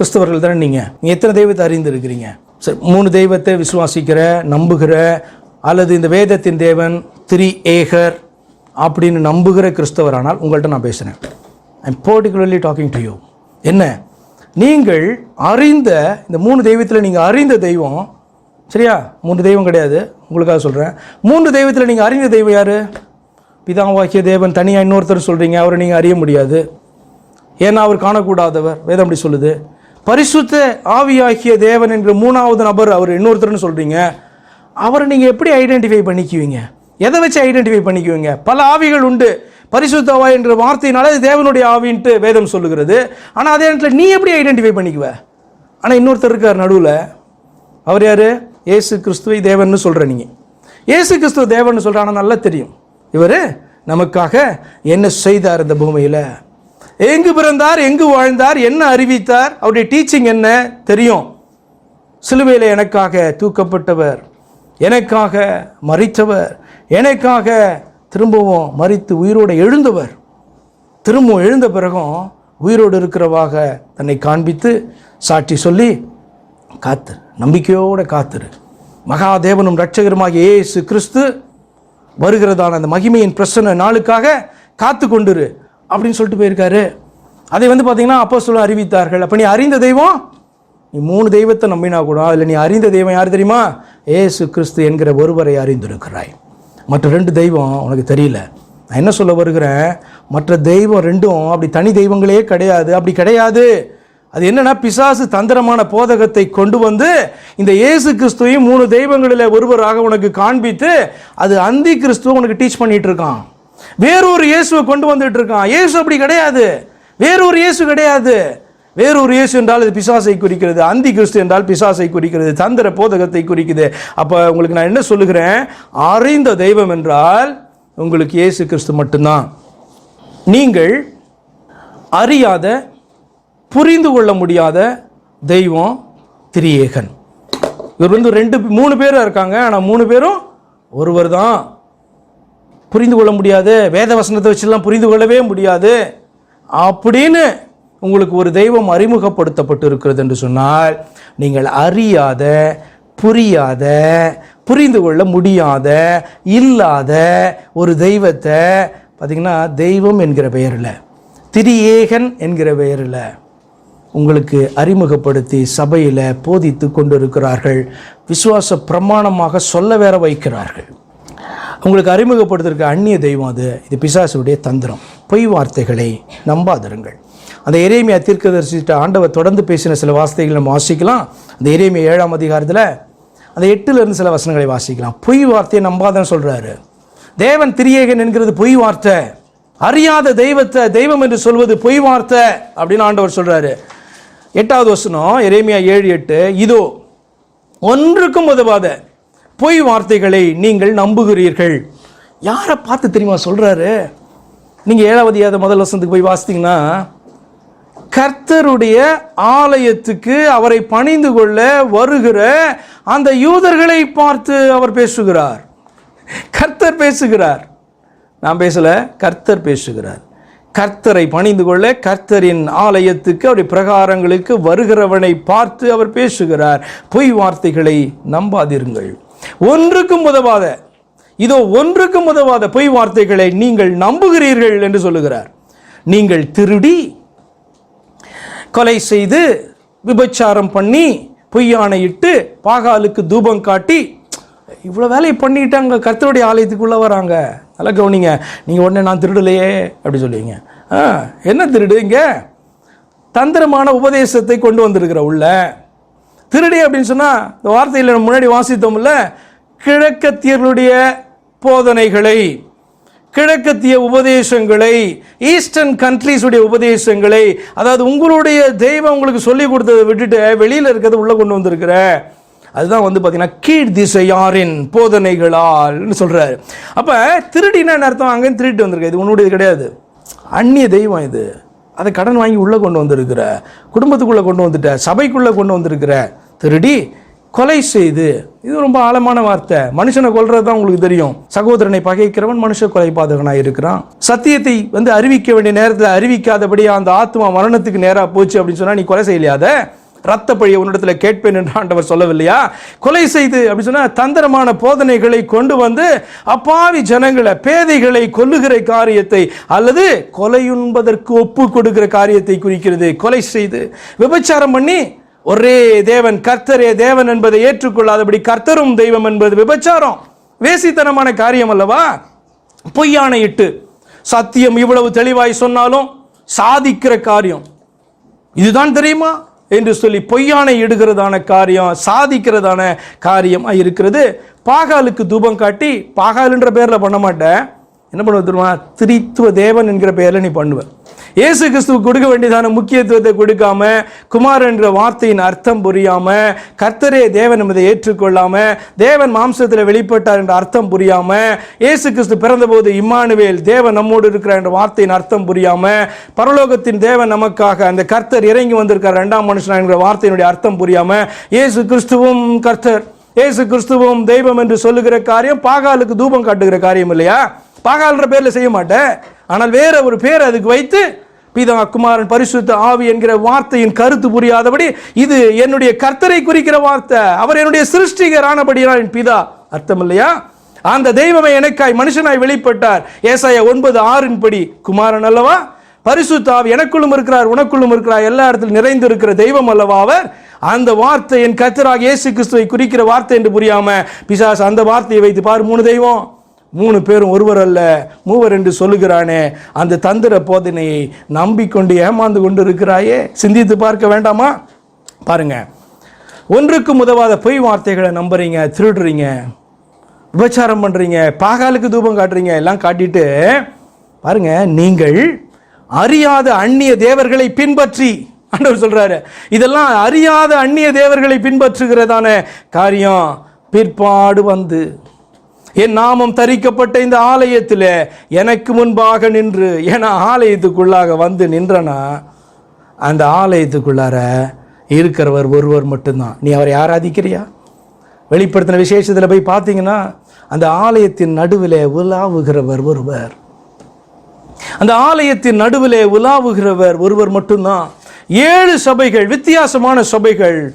கிறிஸ்தவர்கள் தானே நீங்கள் நீங்கள் எத்தனை தெய்வத்தை அறிந்திருக்கிறீங்க? சரி மூணு தெய்வத்தை விசுவாசிக்கிற நம்புகிற அல்லது இந்த வேதத்தின் தேவன் திரி ஏகர் அப்படின்னு நம்புகிற கிறிஸ்தவரானால் உங்கள்கிட்ட நான் பேசுகிறேன் I'm particularly talking to you என்ன? நீங்கள் அறிந்த இந்த மூணு தெய்வத்தில் நீங்கள் அறிந்த தெய்வம் சரியா? மூன்று தெய்வம் கிடையாது உங்களுக்காக சொல்கிறேன் மூன்று தெய்வத்தில் நீங்கள் அறிந்த தெய்வம் யார்? பிதாவாக்கிய தேவன் தனியாக இன்னொருத்தர் சொல்கிறீங்க அவரை நீங்கள் அறிய முடியாது. ஏன்னா அவர் காணக்கூடாதவர் வேதம் அப்படி சொல்லுது. பரிசுத்த ஆவியாகிய தேவன் என்கிற மூணாவது நபர் அவர் இன்னொருத்தர்னு சொல்கிறீங்க அவரை நீங்கள் எப்படி ஐடென்டிஃபை பண்ணிக்குவீங்க? எதை வச்சு ஐடென்டிஃபை பண்ணிக்குவீங்க? பல ஆவிகள் உண்டு. பரிசுத்தவா என்ற வார்த்தையினால அது தேவனுடைய ஆவின்ட்டு வேதம் சொல்லுகிறது. ஆனால் அதே நேரத்தில் நீ எப்படி ஐடென்டிஃபை பண்ணிக்குவ? ஆனால் இன்னொருத்தர் இருக்கார் நடுவில். அவர் யார்? இயேசு கிறிஸ்துவை தேவன்னு சொல்கிற நீங்கள் ஏசு கிறிஸ்துவ தேவன்னு சொல்கிற ஆனால் நல்லா தெரியும். இவர் நமக்காக என்ன செய்தார் இந்த பூமியில்? எங்கு பிறந்தார் எங்கு வாழ்ந்தார் என்ன அறிவித்தார் அவருடைய டீச்சிங் என்ன தெரியும். சிலுவையில் எனக்காக தூக்கப்பட்டவர் எனக்காக மறித்தவர் எனக்காக திரும்பவும் மறித்து உயிரோடு எழுந்தவர். திரும்பவும் எழுந்த பிறகும் உயிரோடு இருக்கிறவாக தன்னை காண்பித்து சாட்சி சொல்லி காத்துரு நம்பிக்கையோடு காத்துரு மகாதேவனும் இரட்சகருமாகிய ஏசு கிறிஸ்து வருகிறதான அந்த மகிமையின் பிரசன்ன நாளுக்காக காத்து கொண்டிரு. அப்படின்னு சொல்லிட்டு போயிருக்காரு. அதை வந்து பார்த்தீங்கன்னா அப்போ சொல்ல அறிவித்தார்கள். அப்போ நீ அறிந்த தெய்வம் நீ மூணு தெய்வத்தை நம்பினா கூட அதில் நீ அறிந்த தெய்வம் யார் தெரியுமா? ஏசு கிறிஸ்து என்கிற ஒருவரை அறிந்திருக்கிறாய். மற்ற ரெண்டு தெய்வம் உனக்கு தெரியல. நான் என்ன சொல்ல வருகிறேன்? மற்ற தெய்வம் ரெண்டும் அப்படி தனி தெய்வங்களே கிடையாது. அப்படி கிடையாது. அது என்னன்னா பிசாசு தந்திரமான போதகத்தை கொண்டு வந்து இந்த இயேசு கிறிஸ்துவையும் மூணு தெய்வங்களில் ஒருவராக உனக்கு காண்பித்து அது அந்தி கிறிஸ்துவ உனக்கு டீச் பண்ணிகிட்டு இருக்கான். வேறொரு இயேசுவை கொண்டு வந்துட்டு இருக்கான். இயேசு அப்படி கிடையாது. வேறொரு இயேசு கிடையாது. வேறொரு இயேசு என்றால் அது பிசாசை குறிக்கிறது. அந்தி கிறிஸ்து என்றால் பிசாசை குறிக்கிறது. தந்திர போதகத்தை குறிக்குது. அப்போ உங்களுக்கு நான் என்ன சொல்லுகிறேன்? அறிந்த தெய்வம் என்றால் உங்களுக்கு இயேசு கிறிஸ்து மட்டும்தான். நீங்கள் அறியாத புரிந்து கொள்ள முடியாத தெய்வம் திரியேகன். இவர் வந்து ரெண்டு மூணு பேரும் இருக்காங்க. ஆனால் மூணு பேரும் ஒருவர் தான் புரிந்து கொள்ள முடியாது வேத வசனத்தை வச்செல்லாம் புரிந்து கொள்ளவே முடியாது அப்படின்னு உங்களுக்கு ஒரு தெய்வம் அறிமுகப்படுத்தப்பட்டு இருக்கிறது என்று சொன்னால் நீங்கள் அறியாத புரியாத புரிந்து கொள்ள முடியாத இல்லாத ஒரு தெய்வத்தை பார்த்திங்கன்னா தெய்வம் என்கிற பெயரில் திரியேகன் என்கிற பெயரில் உங்களுக்கு அறிமுகப்படுத்தி சபையில் போதித்து கொண்டிருக்கிறார்கள் விசுவாச பிரமாணமாக சொல்ல வேற வைக்கிறார்கள். உங்களுக்கு அறிமுகப்படுத்திருக்க அந்நிய தெய்வம் அது. இது பிசாசுடைய தந்திரம். பொய் வார்த்தைகளை நம்பாதிருங்கள். அந்த இறைமையை தீர்க்கதரிசிட்ட ஆண்டவர் தொடர்ந்து பேசின சில வார்த்தைகளை நம்ம வாசிக்கலாம். அந்த இறைமை ஏழாம் அதிகாரத்தில் அந்த எட்டுலேருந்து சில வசனங்களை வாசிக்கலாம். பொய் வார்த்தையை நம்பாதன்னு சொல்கிறாரு தேவன் திரியேகன் என்கிறது பொய் வார்த்தை. அறியாத தெய்வத்தை தெய்வம் என்று சொல்வது பொய் வார்த்தை அப்படின்னு ஆண்டவர் சொல்கிறாரு எட்டாவது வசனம் இறைமையா ஏழு எட்டு இதோ ஒன்றுக்கும் உதவாத பொய் வார்த்தைகளை நீங்கள் நம்புகிறீர்கள். யாரை பார்த்து தெரியுமா சொல்கிறாரு நீங்கள் ஏழாவது ஏதாவது முதல் வசனத்துக்கு போய் வாசித்தீங்கன்னா கர்த்தருடைய ஆலயத்துக்கு அவரை பணிந்து கொள்ள வருகிற அந்த யூதர்களை பார்த்து அவர் பேசுகிறார். கர்த்தர் பேசுகிறார். நான் பேசல கர்த்தர் பேசுகிறார். கர்த்தரை பணிந்து கொள்ள கர்த்தரின் ஆலயத்துக்கு அவருடைய பிரகாரங்களுக்கு வருகிறவனை பார்த்து அவர் பேசுகிறார். பொய் வார்த்தைகளை நம்பாதிருங்கள் ஒன்றுக்கும் உதவாத இதோ ஒன்றுக்கும் உதவாத பொய் வார்த்தைகளை நீங்கள் நம்புகிறீர்கள் என்று சொல்லுகிறார். நீங்கள் திருடி கொலை செய்து விபச்சாரம் பண்ணி பொய்யானையிட்டு பாகாலுக்கு தூபம் காட்டி இவ்வளோ வேலையை பண்ணிட்டாங்க கர்த்தருடைய ஆலயத்துக்குள்ளே வராங்க. நல்லா கவனிங்க. நீங்கள் உடனே நான் திருடலையே அப்படி சொல்லுவீங்க. ஆ என்ன திருடுங்க தந்திரமான உபதேசத்தை கொண்டு வந்திருக்கிற உள்ள திருடி அப்படின்னு சொன்னால் இந்த வார்த்தையில் நம்ம முன்னாடி வாசித்தோம்ல கிழக்கத்தியர்களுடைய போதனைகளை கிழக்கத்திய உபதேசங்களை ஈஸ்டர்ன் கண்ட்ரீஸுடைய உபதேசங்களை அதாவது உங்களுடைய தெய்வம் உங்களுக்கு சொல்லி கொடுத்ததை விட்டுட்டு வெளியில் இருக்கிறத உள்ளே கொண்டு வந்திருக்கிற அதுதான் வந்து பார்த்தீங்கன்னா கீழ் திசையாரின் போதனைகளால்னு சொல்கிறாரு அப்போ திருடினா என்ன அர்த்தம்? அங்கேயும் திருட்டு வந்திருக்கு இது உன்னுடையது கிடையாது. அந்நிய தெய்வம் இது. அதை கடன் வாங்கி உள்ளே கொண்டு வந்திருக்கிற குடும்பத்துக்குள்ளே கொண்டு வந்துட்ட சபைக்குள்ளே கொண்டு வந்திருக்கிற திருடி கொலை செய்து. இது ரொம்ப ஆழமான வார்த்தை. மனுஷனை கொல்றது தான் உங்களுக்கு தெரியும். சகோதரனை பகைக்கிறவன் மனுஷ கொலைபாதகனாக இருக்கிறான். சத்தியத்தை வந்து அறிவிக்க வேண்டிய நேரத்தில் அறிவிக்காதபடி அந்த ஆத்மா மரணத்துக்கு நேராக போச்சு அப்படின்னு சொன்னால் நீ கொலை செய்யலையாத ரத்த பழியை உன்னிடத்தில் கேட்பேன் என்று ஆண்டவர் சொல்லவில்லையா? கொலை செய்து அப்படி சொன்னால் தந்திரமான போதனைகளை கொண்டு வந்து அப்பாவி ஜனங்களை பேதைகளை கொல்லுகிற காரியத்தை அல்லது கொலையுண்பதற்கு ஒப்பு கொடுக்கிற காரியத்தை குறிக்கிறது. கொலை செய்து விபச்சாரம் பண்ணி ஒரே தேவன் கர்த்தரே தேவன் என்பதை ஏற்றுக்கொள்ளாதபடி கர்த்தரும் தெய்வம் என்பது விபச்சாரம். வேசித்தனமான காரியம் அல்லவா? பொய்யானையிட்டு சத்தியம் இவ்வளவு தெளிவாய் சொன்னாலும் சாதிக்கிற காரியம். இதுதான் தெரியுமா? என்று சொல்லி பொய்யானை இடுகிறதான காரியம் சாதிக்கிறதான காரியமாக இருக்கிறது. பாகாலுக்கு தூபம் காட்டி பாகாலுன்ற பேரில் பண்ண மாட்டேன். என்ன பண்ணுவ தெரியுமா? திரித்துவ தேவன் என்கிற பெயரில் நீ பண்ணுவ இயேசு கிறிஸ்துவ கொடுக்க வேண்டியதான முக்கியத்துவத்தை கொடுக்காம குமார் என்ற வார்த்தையின் அர்த்தம் புரியாம கர்த்தரே தேவன் என்பதை ஏற்றுக்கொள்ளாம தேவன் மாம்சத்தில் வெளிப்பட்டார் என்ற அர்த்தம் புரியாம இயேசு கிறிஸ்து பிறந்தபோது இம்மானுவேல் தேவன் நம்மோடு இருக்கிறார் என்ற வார்த்தையின் அர்த்தம் புரியாம பரலோகத்தின் தேவன் நமக்காக அந்த கர்த்தர் இறங்கி வந்திருக்கார் இரண்டாம் மனுஷன் என்கிற வார்த்தையினுடைய அர்த்தம் புரியாம இயேசு கிறிஸ்துவும் கர்த்தர். இயேசு கிறிஸ்துவும் தெய்வம் என்று சொல்லுகிற காரியம் பாகாலுக்கு தூபம் காட்டுகிற காரியம் இல்லையா? பாகால்ன்ற பேரில் செய்ய மாட்டேன். ஆனால் வேற ஒரு பேர் அதுக்கு வைத்து பிதா குமாரன் பரிசுத்த ஆவி என்கிற வார்த்தையின் கருத்து புரியாதபடி இது என்னுடைய கர்த்தரை குறிக்கிற வார்த்தை. அவர் என்னுடைய சிருஷ்டிகர் ஆனபடியால் என் பிதா. அர்த்தம் இல்லையா? அந்த தெய்வமே எனக்காய் மனுஷனாய் வெளிப்பட்டார். ஏசாயா ஒன்பது ஆறின் படி குமாரன் அல்லவா? பரிசுத்தாவி எனக்குள்ளும் இருக்கிறார் உனக்குள்ளும் இருக்கிறார் எல்லா இடத்திலும் நிறைந்து இருக்கிற தெய்வம் அல்லவா அவர்? அந்த வார்த்தை என் கத்தராக இயேசு கிறிஸ்துவை குறிக்கிற வார்த்தை என்று புரியாம பிசாசு அந்த வார்த்தையை வைத்து பார் மூணு தெய்வம். மூணு பேரும் ஒருவர் அல்ல மூவர் என்று சொல்லுகிறானே. அந்த தந்திர போதனையை நம்பிக்கொண்டு ஏமாந்து கொண்டு இருக்கிறாயே சிந்தித்து பார்க்க வேண்டாமா? பாருங்க. ஒன்றுக்கு உதவாத பொய் வார்த்தைகளை நம்புறீங்க திருடுறீங்க விபச்சாரம் பண்ணுறீங்க பாகாலுக்கு தூபம் காட்டுறீங்க எல்லாம் காட்டிட்டு பாருங்க நீங்கள் அறியாத அந்நிய தேவர்களை பின்பற்றி. ஆண்டவர் சொல்கிறாரு இதெல்லாம் அறியாத அந்நிய தேவர்களை பின்பற்றுகிறதான காரியம் பிற்பாடு வந்து. என் நாமம் தரிக்கப்பட்ட இந்த ஆலயத்தில் எனக்கு முன்பாக நின்று ஏன்னா ஆலயத்துக்குள்ளாக வந்து நின்றனா? அந்த ஆலயத்துக்குள்ளார இருக்கிறவர் ஒருவர் மட்டும்தான். நீ அவரை ஆராதிக்கிறியா? வெளிப்படுத்தின விசேஷத்தில் போய் பார்த்தீங்கன்னா அந்த ஆலயத்தின் நடுவிலே உலாவுகிறவர் ஒருவர். அந்த ஆலயத்தின் நடுவிலே உலாவுகிறவர் ஒருவர் மட்டும்தான். ஏழு சபைகள் வித்தியாசமான சபைகள்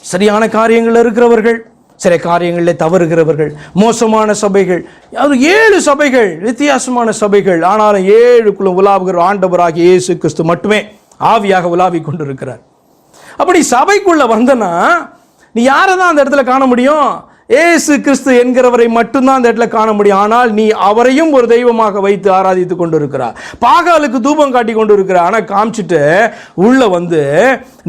சரியான காரியங்கள் இருக்கிறவர்கள். சில காரியங்களில் தவறுகிறவர்கள் மோசமான சபைகள் அது ஏழு சபைகள் வித்தியாசமான சபைகள். ஆனாலும் ஏழுக்குள்ள உலாவுகிற ஆண்டவராகிய இயேசு கிறிஸ்து மட்டுமே ஆவியாக உலாவி கொண்டிருக்கிறார். அப்படி சபைக்குள்ளே வந்தனா நீ யாரை தான் அந்த இடத்துல காண முடியும்? ஏசு கிறிஸ்து என்கிறவரை மட்டும்தான் அந்த இடத்துல காண முடியும். ஆனால் நீ அவரையும் ஒரு தெய்வமாக வைத்து ஆராதித்து கொண்டு இருக்கிறார் பாகாலுக்கு தூபம் காட்டி கொண்டு இருக்கிறார் ஆனால் காமிச்சிட்டு உள்ள வந்து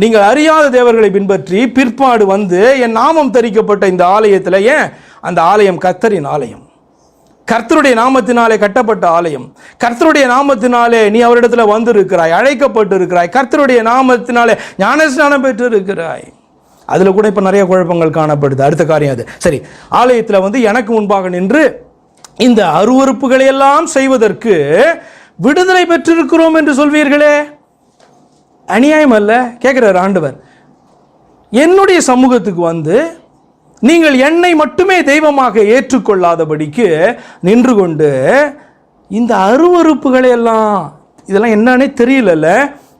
நீங்கள் அறியாத தேவர்களை பின்பற்றி பிற்பாடு வந்து என் நாமம் தரிக்கப்பட்ட இந்த ஆலயத்தில் ஏன்? அந்த ஆலயம் கர்த்தரின் ஆலயம். கர்த்தருடைய நாமத்தினாலே கட்டப்பட்ட ஆலயம். கர்த்தருடைய நாமத்தினாலே நீ அவரிடத்துல வந்திருக்கிறாய் அழைக்கப்பட்டு இருக்கிறாய் கர்த்தருடைய நாமத்தினாலே ஞானஸ்நானம் பெற்று இருக்கிறாய் அதில் கூட இப்போ நிறைய குழப்பங்கள் காணப்படுது. அடுத்த காரியம் அது. சரி ஆலயத்தில் வந்து எனக்கு முன்பாக நின்று இந்த அருவறுப்புகளை எல்லாம் செய்வதற்கு விடுதலை பெற்றிருக்கிறோம் என்று சொல்வீர்களே? அநியாயம் அல்ல. கேட்கிறார் ஆண்டவர். என்னுடைய சமூகத்துக்கு வந்து நீங்கள் என்னை மட்டுமே தெய்வமாக ஏற்றுக்கொள்ளாதபடிக்கு நின்று கொண்டு இந்த அருவறுப்புகளை எல்லாம் இதெல்லாம் என்னன்னே தெரியலல்ல.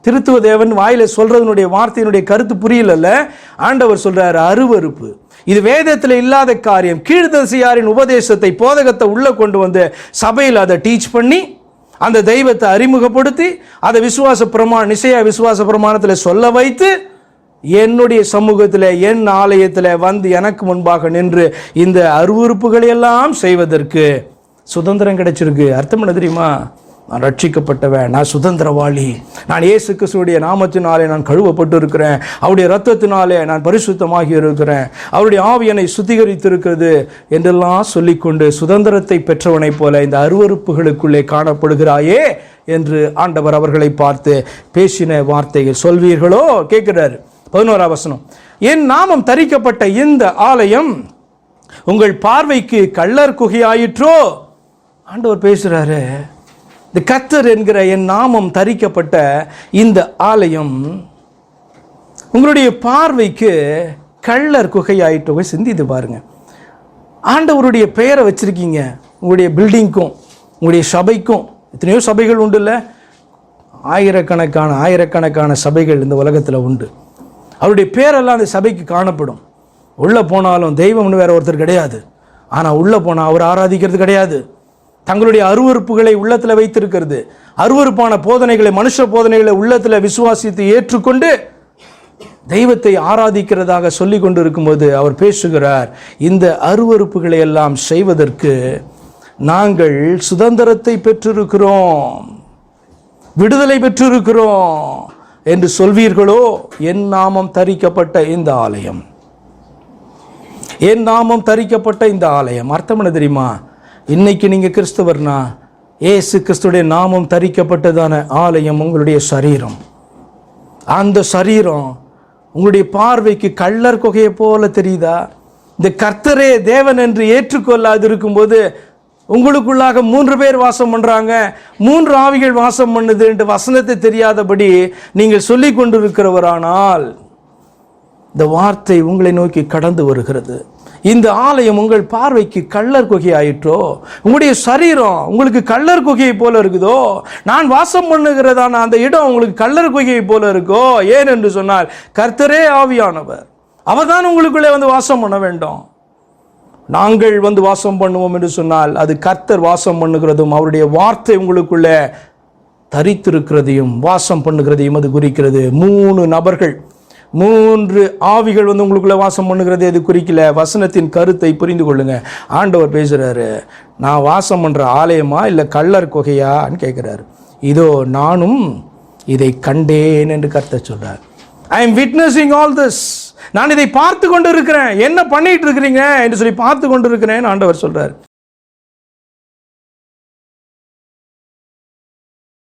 திருத்துவ தேவன் வாயில சொல்றதனுடைய வார்த்தையினுடைய கருத்து புரியலல்ல. ஆண்டவர் சொல்றாரு அருவருப்பு. இது வேதத்தில் இல்லாத காரியம். கீழ்தசியாரின் உபதேசத்தை போதகத்தை உள்ளே கொண்டு வந்து சபையில் அதை டீச் பண்ணி அந்த தெய்வத்தை அறிமுகப்படுத்தி அதை விசுவாச பிரமாண நிச்சய விசுவாச பிரமாணத்தில் சொல்ல வைத்து என்னுடைய சமூகத்தில் என் ஆலயத்தில் வந்து எனக்கு முன்பாக நின்று இந்த அருவருப்புகளை எல்லாம் செய்வதற்கு சுதந்திரம் கிடைச்சிருக்கு. அர்த்தம் என்ன தெரியுமா? நான் ரட்சிக்கப்பட்டவன் நான் சுதந்திரவாளி. நான் இயேசு கிறிஸ்துடைய நாமத்தினாலே நான் கழுவப்பட்டு இருக்கிறேன் அவருடைய ரத்தத்தினாலே நான் பரிசுத்தமாகி இருக்கிறேன் அவருடைய ஆவி என்னை சுத்திகரித்திருக்கிறது என்றெல்லாம் சொல்லிக்கொண்டு சுதந்திரத்தை பெற்றவனைப் போல இந்த அருவருப்புகளுக்குள்ளே காணப்படுகிறாயே என்று ஆண்டவர் அவர்களை பார்த்து பேசின வார்த்தைகள் சொல்வீர்களோ? கேட்கிறார். பதினோரா வசனம். என் நாமம் தரிக்கப்பட்ட இந்த ஆலயம் உங்கள் பார்வைக்கு கள்ளர் குகையாயிற்றோ? ஆண்டவர் பேசுகிறாரு இந்த கத்தர் என்கிற என் நாமம் தரிக்கப்பட்ட இந்த ஆலயம் உங்களுடைய பார்வைக்கு கள்ளர் குகையாயிட்டு போய் சிந்தித்து பாருங்க. ஆண்டவருடைய பெயரை வச்சுருக்கீங்க. உங்களுடைய பில்டிங்க்கும் உங்களுடைய சபைக்கும் எத்தனையோ சபைகள் உண்டு இல்லை ஆயிரக்கணக்கான ஆயிரக்கணக்கான சபைகள் இந்த உலகத்தில் உண்டு. அவருடைய பேரெல்லாம் அந்த சபைக்கு காணப்படும். உள்ளே போனாலும் தெய்வம்னு வேறு ஒருத்தர் கிடையாது. ஆனால் உள்ளே போனால் அவர் ஆராதிக்கிறது கிடையாது. தங்களுடைய அருவருப்புகளை உள்ளத்தில் வைத்திருக்கிறது. அருவருப்பான போதனைகளை மனுஷ போதனைகளை உள்ளத்தில் விசுவாசித்து ஏற்றுக்கொண்டு தெய்வத்தை ஆராதிக்கிறதாக சொல்லி கொண்டு இருக்கும்போது அவர் பேசுகிறார் இந்த அருவருப்புகளை எல்லாம் செய்வதற்கு நாங்கள் சுதந்திரத்தை பெற்றிருக்கிறோம் விடுதலை பெற்றிருக்கிறோம் என்று சொல்வீர்களோ? என் நாமம் தரிக்கப்பட்ட இந்த ஆலயம். என் நாமம் தரிக்கப்பட்ட இந்த ஆலயம். அர்த்தம் என்ன தெரியுமா? இன்னைக்கு நீங்கள் கிறிஸ்தவர்னா ஏசு கிறிஸ்துடைய நாமம் தரிக்கப்பட்டதான ஆலயம் உங்களுடைய சரீரம். அந்த சரீரம் உங்களுடைய பார்வைக்கு கள்ளர் குகையை போல தெரியுதா? இந்த கர்த்தரே தேவன் என்று ஏற்றுக்கொள்ளாது இருக்கும்போது உங்களுக்குள்ளாக மூன்று பேர் வாசம் பண்ணுறாங்க மூன்று ஆவிகள் வாசம் பண்ணுது என்று வசனத்தை தெரியாதபடி நீங்கள் சொல்லி கொண்டிருக்கிறவரானால் இந்த வார்த்தை உங்களை நோக்கி கடந்து வருகிறது. இந்த ஆலயம் உங்கள் பார்வைக்கு கள்ளர் குகை ஆயிற்றோ உங்களுடைய சரீரம் உங்களுக்கு கள்ளர் குகையை போல இருக்குதோ? நான் வாசம் பண்ணுகிறதான அந்த இடம் உங்களுக்கு கள்ளர் குகையை போல இருக்கோ? ஏன் என்று சொன்னால் கர்த்தரே ஆவியானவர் அவர் தான் உங்களுக்குள்ளே வந்து வாசம் பண்ண வேண்டும். நாங்கள் வந்து வாசம் பண்ணுவோம் என்று சொன்னால் அது கர்த்தர் வாசம் பண்ணுகிறதும் அவருடைய வார்த்தை உங்களுக்குள்ளே தரித்திருக்கிறதையும் வாசம் பண்ணுகிறதையும் அது குறிக்கிறது. மூணு நபர்கள் மூன்று ஆவிகள் வந்து உங்களுக்குள்ளே வாசம் பண்ணுகிறது எது குறிக்கல. வசனத்தின் கருத்தை புரிந்து கொள்ளுங்க. ஆண்டவர் பேசுகிறாரு நான் வாசம் பண்ணுற ஆலயமா இல்லை கள்ளர் குகையான்னு கேட்குறாரு இதோ நானும் இதை கண்டேன் என்று கருத்தை சொல்கிறார் I am witnessing all this நான் இதை பார்த்து கொண்டு இருக்கிறேன் என்ன பண்ணிட்டு இருக்கிறீங்க? என்று சொல்லி பார்த்து கொண்டு இருக்கிறேன்னு ஆண்டவர் சொல்கிறார்